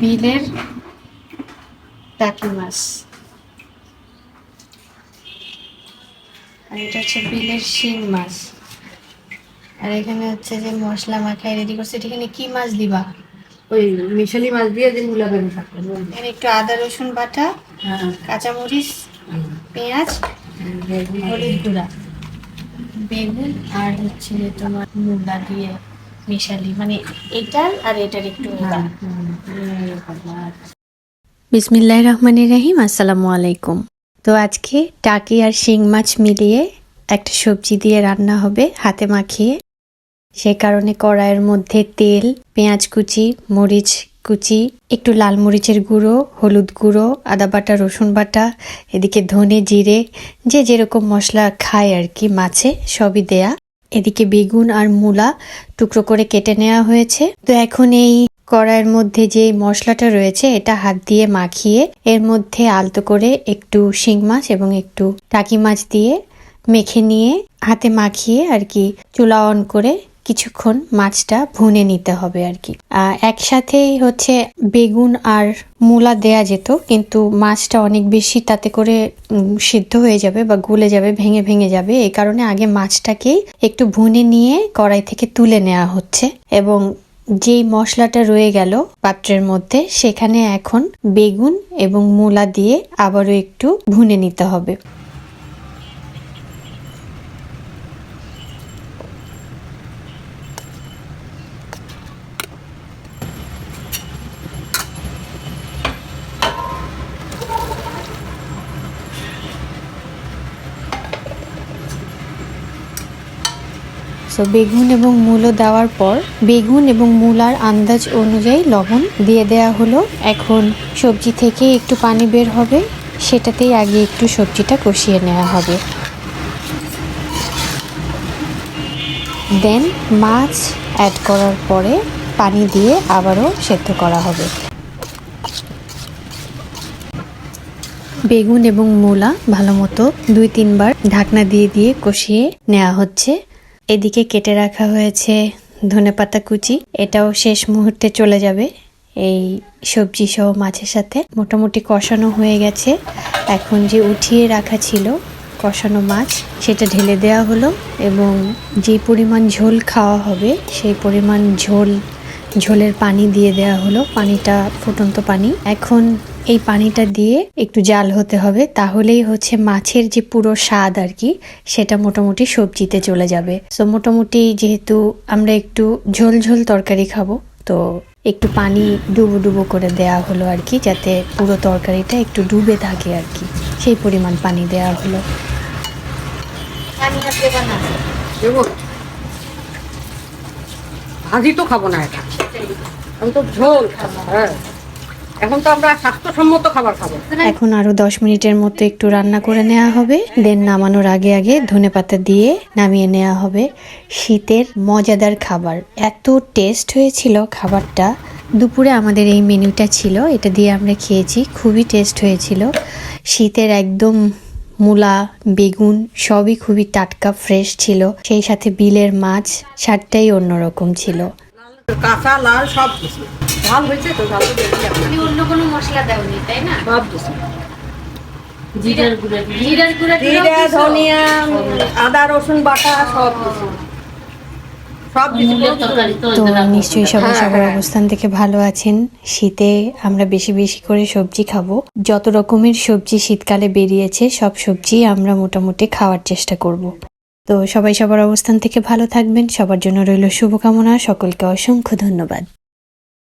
বিলের টাকি মাছ। আর এটা হচ্ছে বিলের শিং মাছ। আর এখানে হচ্ছে যে মশলা মাখায় রেডি করছে এটা এখানে কি মাছ দিবা? ওই মিশালি মাছ দিয়ে যে মূলা বেগুন থাকবে এখানে একটু আদা রসুন বাটা হ্যাঁ। কাঁচামরিচ পেঁয়াজ হলুদ গুঁড়া। বেগুন আর হচ্ছে তোমার মূলা দিয়ে মিশালি মানে এটার আর এটার একটু হ্যাঁ, বিসমিল্লাহ রহমানির রহিম আসসালামু আলাইকুম। তো আজকে টাকি আর শিং মাছ মিলিয়ে একটা সবজি দিয়ে রান্না হবে হাতে মাখিয়ে। সে কারণে কড়াইয়ের মধ্যে তেল পেঁয়াজ কুচি মরিচ কুচি একটু লাল মরিচের গুঁড়ো হলুদ গুঁড়ো আদা বাটা রসুন বাটা এদিকে ধনে জিরে যে যেরকম মশলা খায় আর কি মাছে সবই দেয়া। এদিকে বেগুন আর মূলা টুকরো করে কেটে নেওয়া হয়েছে। তো এখন এই কড়াইয়ের মধ্যে যে মশলাটা রয়েছে, এটা হাত দিয়ে মাখিয়ে এর মধ্যে আলতো করে একটু শিং মাছ এবং একটু টাকি মাছ দিয়ে মেখে নিয়ে হাতে মাখিয়ে আর কি চুলা অন করে কিছুক্ষণ মাছটা ভুনে নিতে হবে আর কি। একসাথেই হচ্ছে বেগুন আর মূলা দেয়া যেত, কিন্তু মাছটা অনেক বেশি তাতে করে সিদ্ধ হয়ে যাবে বা গলে যাবে, ভেঙে ভেঙে যাবে। এই কারণে আগে মাছটাকেই একটু ভুনে নিয়ে কড়াই থেকে তুলে নেওয়া হচ্ছে এবং যেই মশলাটা রয়ে গেল পাত্রের মধ্যে, সেখানে এখন বেগুন এবং মূলা দিয়ে আবারও একটু ভুনে নিতে হবে। সো বেগুন এবং মূলো দেওয়ার পর বেগুন এবং মূলার আন্দাজ অনুযায়ী লবণ দিয়ে দেয়া হলো। এখন সবজি থেকে একটু পানি বের হবে, সেটাতেই আগে একটু সবজিটা কষিয়ে নেওয়া হবে। দেন মাছ অ্যাড করার পরে পানি দিয়ে আবারও সেদ্ধ করা হবে। বেগুন এবং মূলা ভালো মতো দুই তিনবার ঢাকনা দিয়ে দিয়ে কষিয়ে নেওয়া হচ্ছে। এদিকে কেটে রাখা হয়েছে ধনেপাতা কুচি। এটাও শেষ মুহূর্তে চলে যাবে এই সবজি সহ মাছের সাথে। মোটামুটি কষানো হয়ে গেছে। এখন যে উঠিয়ে রাখা ছিল কষানো মাছ, সেটা ঢেলে দেওয়া হলো এবং যে পরিমাণ ঝোল খাওয়া হবে, সেই পরিমাণ ঝোল, ঝোলের পানি দিয়ে দেওয়া হলো। পানিটা ফুটন্ত পানি। এখন এই পানিটা দিয়ে একটু জাল হতে হবে, তাহলেই হচ্ছে মাছের যে পুরো স্বাদ আর কি, সেটা মোটামুটি সবজিতে চলে যাবে। সো মোটামুটি যেহেতু আমরা একটু ঝোল ঝোল তরকারি খাব, তো একটু পানি ডুবো ডুবো করে দেয়া হলো আর কি, যাতে পুরো তরকারিটা একটু ডুবে থাকে আর কি। সেই পরিমাণ পানি দেওয়া হলো। ভাজি তো খাব না এটা। আমি তো ঝোল খাব। হ্যাঁ। এখন তো আমরা স্বাস্থ্যসম্মত খাবার খাব। এখন আরও দশ মিনিটের মতো একটু রান্না করে নেওয়া হবে। দেন নামানোর আগে আগে ধনেপাতা দিয়ে নামিয়ে নেওয়া হবে। শীতের মজাদার খাবার। এত টেস্ট হয়েছিল খাবারটা। দুপুরে আমাদের এই মেনুটা ছিল এটা দিয়ে আমরা খেয়েছি। খুবই টেস্ট হয়েছিল। শীতের একদম মূলা বেগুন সবই খুবই টাটকা ফ্রেশ ছিল। সেই সাথে বিলের মাছ স্বাদটাই অন্যরকম ছিল। কাঁচা লাল সব কিছু ঝাল হয়েছে তো ঝাল তো এখন। অন্য কোনো মশলা দেওনি তাই না? সব জিরার গুঁড়া জিরার গুঁড়া জিরা ধনিয়া আদা রসুন বাটা সব কিছু তো নিশ্চয়ই সবাই হ্যাঁ, সবার হ্যাঁ। অবস্থান থেকে ভালো আছেন। শীতে আমরা বেশি বেশি করে সবজি খাব। যত রকমের সবজি শীতকালে বেরিয়েছে সব সবজি আমরা মোটামুটি খাওয়ার চেষ্টা করব। তো সবাই সবার অবস্থান থেকে ভালো থাকবেন। সবার জন্য রইল শুভকামনা। সকলকে অসংখ্য ধন্যবাদ।